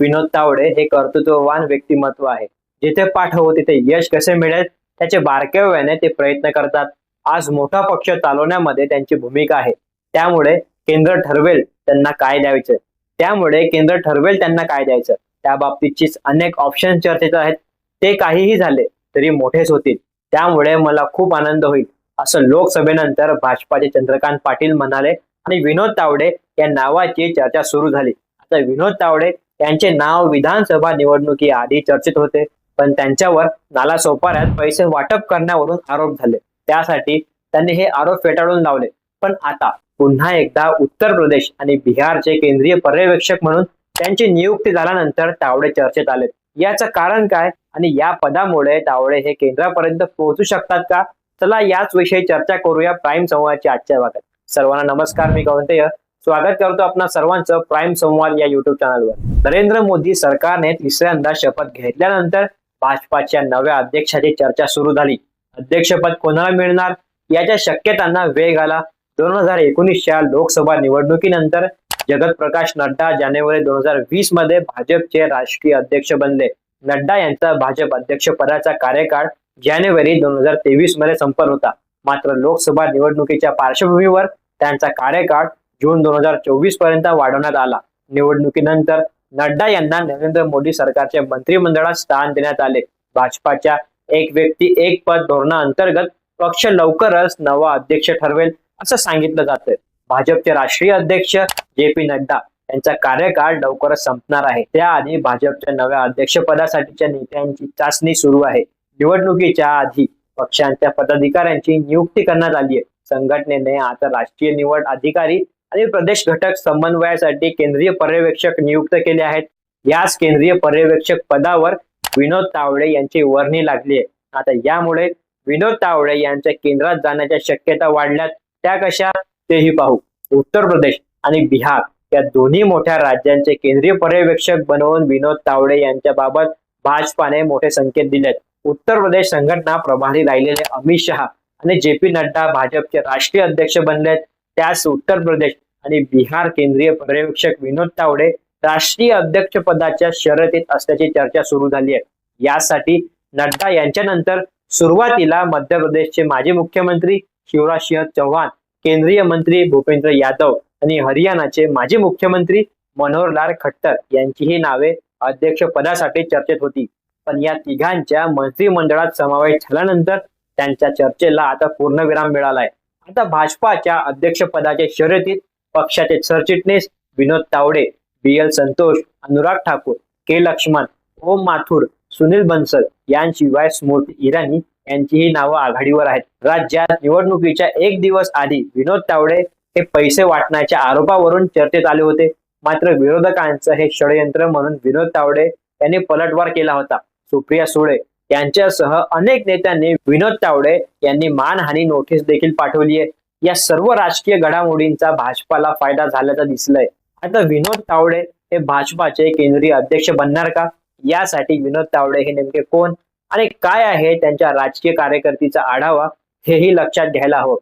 विनोद तावडे हे कर्तृत्ववान व्यक्तिमत्व आहे. जिथे पाठव तिथे यश कसे मिळेल त्याचे बारकेव्याने ते प्रयत्न करतात. आज मोठा पक्ष चालवण्यामध्ये त्यांची भूमिका आहे. त्यामुळे केंद्र ठरवेल त्यांना काय द्यायचं. त्यामुळे केंद्र ठरवेल त्यांना काय द्यायचं. त्या बाबतीतचीच अनेक ऑप्शन चर्चेत आहेत. ते काहीही झाले तरी मोठेच होतील. त्यामुळे मला खूप आनंद होईल. असं लोकसभेनंतर भाजपाचे चंद्रकांत पाटील म्हणाले आणि विनोद तावडे या नावाची चर्चा सुरू झाली. आता विनोद तावडे त्यांचे नाव विधानसभा निवडणुकी आधी चर्चेत होते पण त्यांच्यावर नालासोपाऱ्यात पैसे वाटप करण्यावरून आरोप झाले. त्यासाठी त्यांनी हे आरोप फेटाळून लावले. पण आता पुन्हा एकदा उत्तर प्रदेश आणि बिहारचे केंद्रीय पर्यवेक्षक म्हणून त्यांची नियुक्ती झाल्यानंतर तावडे चर्चेत आले याचं कारण काय आणि या पदामुळे तावडे हे केंद्रापर्यंत पोहोचू शकतात का? चला याच विषयी चर्चा करूया. प्राईम समूहाची आजच्या भागात. सर्वांना नमस्कार. मी कवंतय स्वागत करतो आपणा सर्वांचं प्राईम संवाद या युट्यूब चॅनलवर नरेंद्र मोदी सरकारने तिसऱ्यांदा शपथ घेतल्यानंतर भाजपाच्या नव्या अध्यक्षाची चर्चा सुरू झाली. अध्यक्षपद कोणाला मिळणार? याच्या शक्यतांना वेग आला. दोन हजार एकोणीसच्या लोकसभा निवडणुकीनंतर जगत प्रकाश नड्डा जानेवारी दोन हजार वीसमध्ये भाजपचे राष्ट्रीय अध्यक्ष बनले. नड्डा यांचा भाजप अध्यक्ष पदाचा कार्यकाळ जानेवारी दोन हजार तेवीसमध्ये संपन्न होता. मात्र लोकसभा निवडणुकीच्या पार्श्वभूमीवर त्यांचा कार्यकाळ जून दोन हजार चोवीसपर्यंत वाढवण्यात आला. निवडणुकीनंतर नड्डा यांना नरेंद्र मोदी सरकारच्या मंत्रिमंडळात स्थान देण्यात आले. भाजपाच्या एक व्यक्ती एक पद धोरणाअंतर्गत पक्ष लवकरच नवा अध्यक्ष ठरवेल असं सांगितलं जातंय. भाजपचे राष्ट्रीय अध्यक्ष जे पी नड्डा यांचा कार्यकाळ लवकरच संपणार आहे. त्याआधी भाजपच्या नव्या अध्यक्षपदासाठीच्या नेत्यांची चाचणी सुरू आहे. निवडणुकीच्या आधी पक्षांच्या पदाधिकाऱ्यांची नियुक्ती करण्यात आली आहे संघटनेने आता राष्ट्रीय निवड अधिकारी आणि प्रदेश घटक समन्वयासाठी केंद्रीय पर्यवेक्षक नियुक्त केले आहेत. याच केंद्रीय पर्यवेक्षक पदावर विनोद तावडे यांची वर्णी लागली आहे. आता यामुळे विनोद तावडे यांच्या केंद्रात जाण्याच्या शक्यता वाढल्यात. त्या कशा? तेही पाहू. उत्तर प्रदेश आणि बिहार या दोन्ही मोठ्या राज्यांचे केंद्रीय पर्यवेक्षक बनवून विनोद तावडे यांच्याबाबत भाजपाने मोठे संकेत दिलेत. उत्तर प्रदेश संघटना प्रभारी राहिलेले अमित शहा आणि जे पी नड्डा भाजपचे राष्ट्रीय अध्यक्ष बनलेत. त्यास उत्तर प्रदेश आणि बिहार केंद्रीय पर्यवेक्षक विनोद तावडे राष्ट्रीय अध्यक्ष पदाच्या शर्यतीत असल्याची चर्चा सुरू झाली आहे. यासाठी नड्डा यांच्यानंतर सुरुवातीला मध्य प्रदेशचे माजी मुख्यमंत्री शिवराज सिंह चौहान केंद्रीय मंत्री भूपेंद्र यादव आणि हरियाणाचे माजी मुख्यमंत्री मनोहरलाल खट्टर यांचीही नावे अध्यक्ष पदासाठी चर्चेत होती. पण या तिघांच्या मंत्रिमंडळात समावेश झाल्यानंतर त्यांच्या चर्चेला आता पूर्णविराम मिळालाय. आता भाजपाच्या अध्यक्षपदाच्या शर्यतीत पक्षाचे सरचिटणीस Vinod Tawde B L Santosh Anurag Thakur K Laxman Om Mathur Sunil Bansal यांशिवाय Smriti Irani यांचीही नावं आघाडीवर आहेत. राज्यात निवडणुकीच्या एक दिवस आधी विनोद तावडे हे पैसे वाटण्याच्या आरोपावरून चर्चेत आले होते. मात्र विरोधकांचं हे षडयंत्र म्हणून विनोद तावडे यांनी पलटवार केला होता. सुप्रिया सुळे यांच्यासह अनेक नेत्यांनी विनोद तावडे यांनी मानहानी नोटीस देखील पाठवली आहे. या सर्व राजकीय घडामोडींचा भाजपाला फायदा झाल्याचा दिसलंय. आता विनोद तावडे हे भाजपाचे केंद्रीय अध्यक्ष बनणार का? यासाठी विनोद तावडे हे नेमके कोण? आणि काय आहे त्यांच्या राजकीय कार्यकर्तीचा आढावा? हेही लक्षात घ्यायला हवं.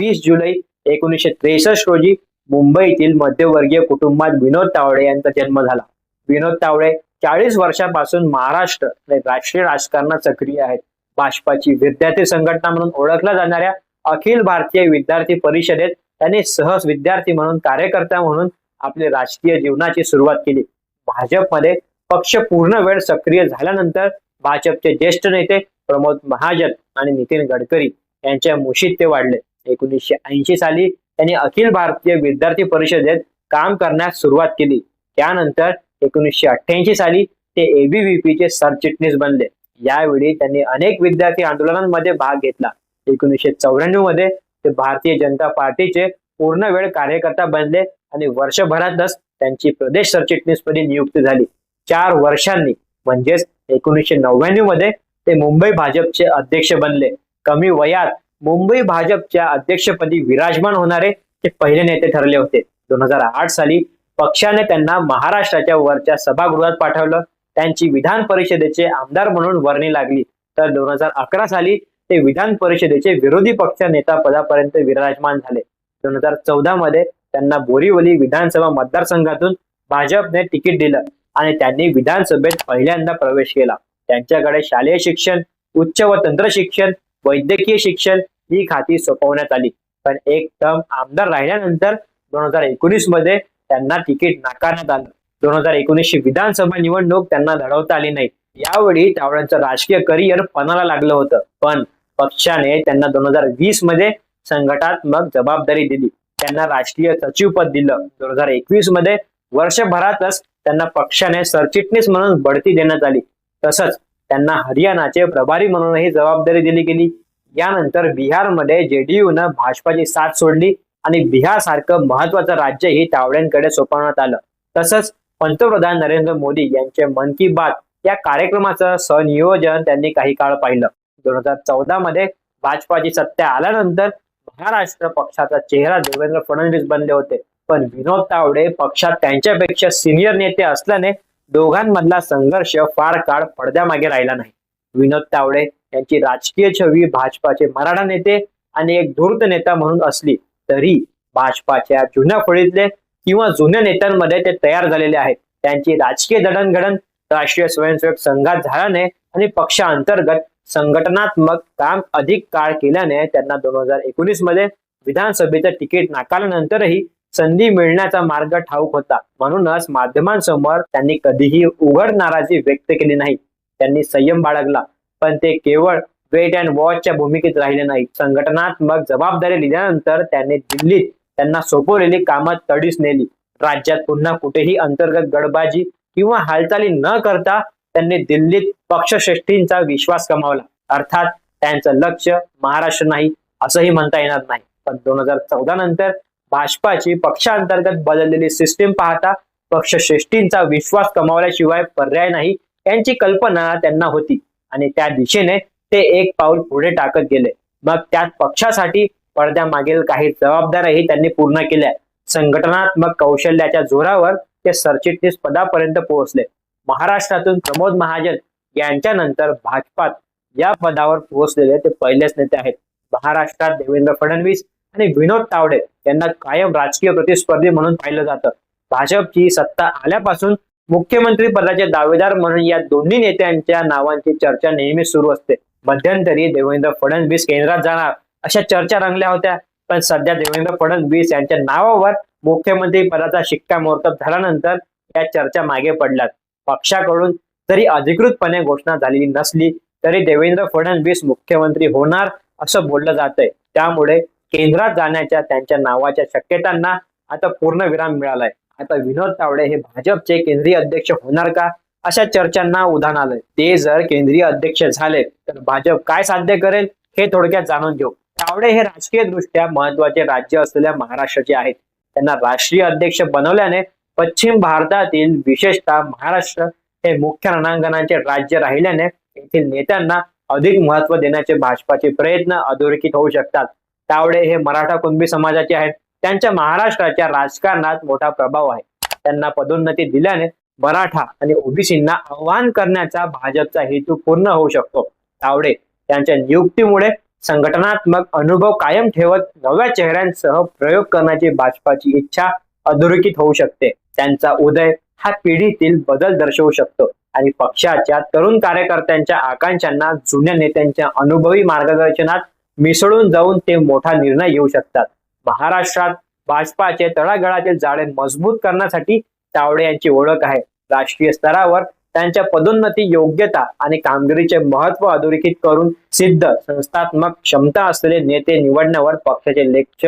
वीस जुलै एकोणीसशे त्रेसष्ट रोजी मुंबईतील मध्यवर्गीय कुटुंबात विनोद तावडे यांचा जन्म झाला. विनोद तावडे चाळीस वर्षापासून महाराष्ट्र राष्ट्रीय राजकारणात सक्रिय आहेत. भाजपाची विद्यार्थी संघटना म्हणून ओळखल्या जाणाऱ्या अखिल भारतीय विद्यार्थी परिषदेत त्यांनी सहज विद्यार्थी म्हणून कार्यकर्ता म्हणून आपली राजकीय जीवनाची सुरुवात केली. भाजपमध्ये पक्ष पूर्ण वेळ सक्रिय झाल्यानंतर भाजपचे ज्येष्ठ नेते प्रमोद महाजन आणि नितीन गडकरी यांच्या मुशीत ते वाढले. एकोणीसशे ऐंशी साली त्यांनी अखिल भारतीय विद्यार्थी परिषदेत काम करण्यास सुरुवात केली. त्यानंतर एकोणीसशे अठ्ठ्याऐंशी साली ते एबीव्हीपीचे सरचिटणीस बनले. यावेळी त्यांनी अनेक विद्यार्थी आंदोलनांमध्ये भाग घेतला. एकोणीसशे चौऱ्याण्णवमध्ये ते भारतीय जनता पार्टीचे पूर्ण वेळ कार्यकर्ता बनले आणि वर्षभरातच त्यांची प्रदेश सरचिटणीसपदी नियुक्ती झाली. चार वर्षांनी म्हणजेच एकोणीसशे नव्याण्णवमध्ये ते मुंबई भाजपचे अध्यक्ष बनले. कमी वयात मुंबई भाजपच्या अध्यक्षपदी विराजमान होणारे ते पहिले नेते ठरले होते. दोन हजार आठ साली पक्षाने त्यांना महाराष्ट्राच्या वरच्या सभागृहात पाठवलं. त्यांची विधान परिषदेचे आमदार म्हणून वर्णी लागली. तर दोन हजार अकरा साली ते विधान परिषदेचे विरोधी पक्ष नेता पदापर्यंत विराजमान झाले. दोन हजार चौदा मध्ये त्यांना बोरीवली विधानसभा मतदारसंघातून भाजपने तिकीट दिलं आणि त्यांनी विधानसभेत पहिल्यांदा प्रवेश केला. त्यांच्याकडे शालेय शिक्षण उच्च व तंत्र शिक्षण वैद्यकीय शिक्षण ही खाती सोपवण्यात आली. पण एक टर्म आमदार राहिल्यानंतर दोन हजार एकोणीसमध्ये त्यांना तिकीट नाकारण्यात आलं. दोन हजार एकोणीसची विधानसभा निवडणूक त्यांना लढवता आली नाही. यावेळी तावड्यांचं राजकीय करिअर पणाला लागलं होतं. पण पक्षाने त्यांना दोन हजार वीसमध्ये संघटनात्मक जबाबदारी दिली. त्यांना राष्ट्रीय सचिवपद दिलं. दोन हजार एकवीसमध्ये वर्षभरातच त्यांना पक्षाने सरचिटणीस म्हणून बढती देण्यात आली. तसंच त्यांना हरियाणाचे प्रभारी म्हणूनही जबाबदारी दिली गेली. यानंतर बिहारमध्ये जेडीयूनं भाजपाची साथ सोडली आणि बिहार सारखं महत्वाचं राज्यही तावड्यांकडे सोपवण्यात आलं. तसंच पंतप्रधान नरेंद्र मोदी यांचे मन की बात या कार्यक्रमाचं संनियोजन त्यांनी काही काळ पाहिलं. दोन हजार चौदा मध्ये भाजपाची सत्ता आल्यानंतर महाराष्ट्र पक्षाचा चेहरा देवेंद्र फडणवीस बनले होते. पण विनोद तावडे पक्षात त्यांच्यापेक्षा सिनियर नेते असल्याने दोघांमधला संघर्ष फार काळ पडद्यामागे राहिला नाही. विनोद तावडे यांची राजकीय छवी भाजपाचे मराठा नेते आणि एक धूर्त नेता म्हणून असली तरी भाजपाच्या जुन्या फळीतले किंवा जुन्या नेत्यांमध्ये ते तयार झालेले आहेत. त्यांची राजकीय जडणघडण राष्ट्रीय स्वयंसेवक संघात झाल्याने आणि पक्षांतर्गत संघटनात्मक काम अधिक काळ केल्याने त्यांना दोन हजार एकोणीसमध्ये विधानसभेचं तिकीट नाकारल्यानंतरही संधी मिळण्याचा मार्ग ठाऊक होता. म्हणूनच माध्यमांसमोर त्यांनी कधीही उघड नाराजी व्यक्त केली नाही. त्यांनी संयम बाळगला. पण ते केवळ वेट अँड वॉचच्या भूमिकेत राहिले नाही संघटनात्मक जबाबदारी लिहिल्यानंतर त्यांनी दिल्लीत त्यांना सोपवलेली कामं तडीस नेली. राज्यात पुन्हा कुठेही अंतर्गत गडबाजी किंवा हालचाली न करता त्यांनी दिल्लीत पक्षश्रेष्ठींचा विश्वास कमावला अर्थात त्यांचं लक्ष महाराष्ट्र नाही असंही म्हणता येणार नाही. पण दोन हजार चौदा नंतर भाजपाची पक्षांतर्गत बदललेली सिस्टीम पाहता पक्षश्रेष्ठींचा विश्वास कमावल्याशिवाय पर्याय नाही यांची कल्पना त्यांना होती. आणि त्या दिशेने ते एक पाऊल पुढे टाकत गेले. मग त्यात पक्षासाठी पडद्यामागील काही जबाबदाऱ्याही त्यांनी पूर्ण केल्या. संघटनात्मक कौशल्याच्या जोरावर ते सरचिटणीस पदापर्यंत पोहोचले. महाराष्ट्रातून प्रमोद महाजन यांच्यानंतर भाजपात या पदावर पोहोचलेले ते पहिलेच नेते आहेत. महाराष्ट्रात देवेंद्र फडणवीस आणि विनोद तावडे यांना कायम राजकीय प्रतिस्पर्धी म्हणून पाहिलं जातं. भाजपची सत्ता आल्यापासून मुख्यमंत्री पदाचे दावेदार म्हणून या दोन्ही नेत्यांच्या नावांची चर्चा नेहमी सुरू असते. मध्यंतरी देवेंद्र फडणवीस केंद्रात जाणार अशा चर्चा रंगल्या होत्या. पण सध्या देवेंद्र फडणवीस यांच्या नावावर मुख्यमंत्री पदाचा शिक्कामोर्तब झाल्यानंतर या चर्चा मागे पडल्यात. पक्षाकडून जरी अधिकृतपणे घोषणा झालेली नसली तरी देवेंद्र फडणवीस मुख्यमंत्री होणार असं बोललं जात आहे त्यामुळे केंद्रात जाण्याच्या त्यांच्या नावाच्या शक्यतांना आता पूर्ण विराम मिळालाय. आता विनोद तावडे हे भाजपचे केंद्रीय अध्यक्ष होणार का? अशा चर्चांना उधाण आलंय. ते जर केंद्रीय अध्यक्ष झाले तर भाजप काय साध्य करेल हे थोडक्यात जाणून घेऊ. तावडे हे राजकीय दृष्ट्या महत्त्वाचे राज्य असलेल्या महाराष्ट्राचे आहेत. त्यांना राष्ट्रीय अध्यक्ष बनवल्याने पश्चिम भारतातील विशेषतः महाराष्ट्र हे मुख्य रणांगणाचे राज्य राहिल्याने येथील नेत्यांना अधिक महत्त्व देण्याचे भाजपाचे प्रयत्न अधोरेखित होऊ शकतात. तावडे हे मराठा कुणबी समाजाचे आहेत. त्यांच्या महाराष्ट्राच्या राजकारणात मोठा प्रभाव आहे. त्यांना पदोन्नती दिल्याने मराठा आणि ओबीसींना आव्हान करण्याचा भाजपचा हेतू पूर्ण होऊ शकतो. तावडे त्यांच्या नियुक्तीमुळे संघटनात्मक अनुभव कायम ठेवत नव्या चेहऱ्यांसह प्रयोग करण्याची भाजपाची इच्छा अधोरेखित होऊ शकते. त्यांचा उदय हा पिढीतील बदल दर्शवू शकतो. आणि पक्षाच्या तरुण कार्यकर्त्यांच्या आकांक्षांना जुन्या नेत्यांच्या अनुभवी मार्गदर्शनात मिसळून जाऊन ते मोठा निर्णय घेऊ शकतात. महाराष्ट्रात भाजपाचे तळागळातील जाळे मजबूत करण्यासाठी तावडे यांची ओळख आहे. राष्ट्रीय स्तरावर त्यांच्या पदोन्नती योग्यता आणि कामगिरीचे महत्त्व अधोरेखित करून सिद्ध संस्थात्मक क्षमता असलेले नेते निवडण्यावर पक्षाचे लक्ष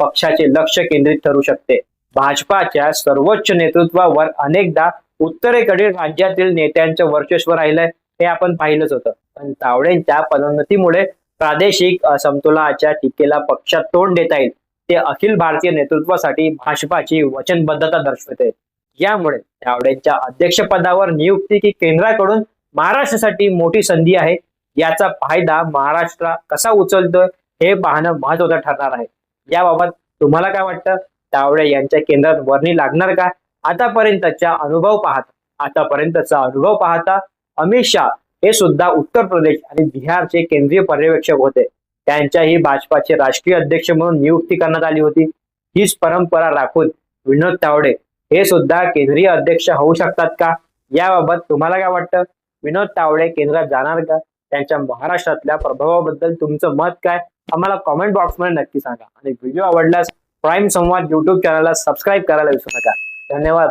पक्षाचे लक्ष केंद्रित ठरू शकते. भाजपाच्या सर्वोच्च नेतृत्वावर अनेकदा उत्तरेकडील राज्यातील नेत्यांचं वर्चस्व राहिलंय हे आपण पाहिलंच होतं. पण तावडेंच्या पदोन्नतीमुळे प्रादेशिक असमतोलाच्या टीकेला पक्षात तोंड देता येईल ते अखिल भारतीय नेतृत्वासाठी भाजपाची वचनबद्धता दर्शवते. यामुळे तावडेंच्या अध्यक्षपदावर नियुक्ती की केंद्राकडून महाराष्ट्रासाठी मोठी संधी आहे याचा फायदा महाराष्ट्र कसा उचलतोय हे पाहणं महत्वाचं ठरणार आहे. याबाबत तुम्हाला काय वाटतं? तावडे यांच्या केंद्रात वर्णी लागणार का? आतापर्यंतचा अनुभव पाहता आतापर्यंतचा अनुभव पाहता अमित शाह हे सुद्धा उत्तर प्रदेश आणि बिहारचे केंद्रीय पर्यवेक्षक होते. त्यांच्याही भाजपाचे राष्ट्रीय अध्यक्ष म्हणून नियुक्ती करण्यात आली होती. हीच परंपरा राखून विनोद तावडे हे सुद्धा केंद्रीय अध्यक्ष होऊ शकतात का? याबाबत तुम्हाला काय वाटतं? विनोद तावडे केंद्रात जाणार का? त्यांच्या महाराष्ट्रातल्या प्रभावाबद्दल तुमचं मत काय? आम्हाला कॉमेंट बॉक्समध्ये नक्की सांगा आणि व्हिडिओ आवडल्यास प्राईम संवाद युट्यूब चॅनलला सबस्क्राईब करायला विसरू नका. धन्यवाद.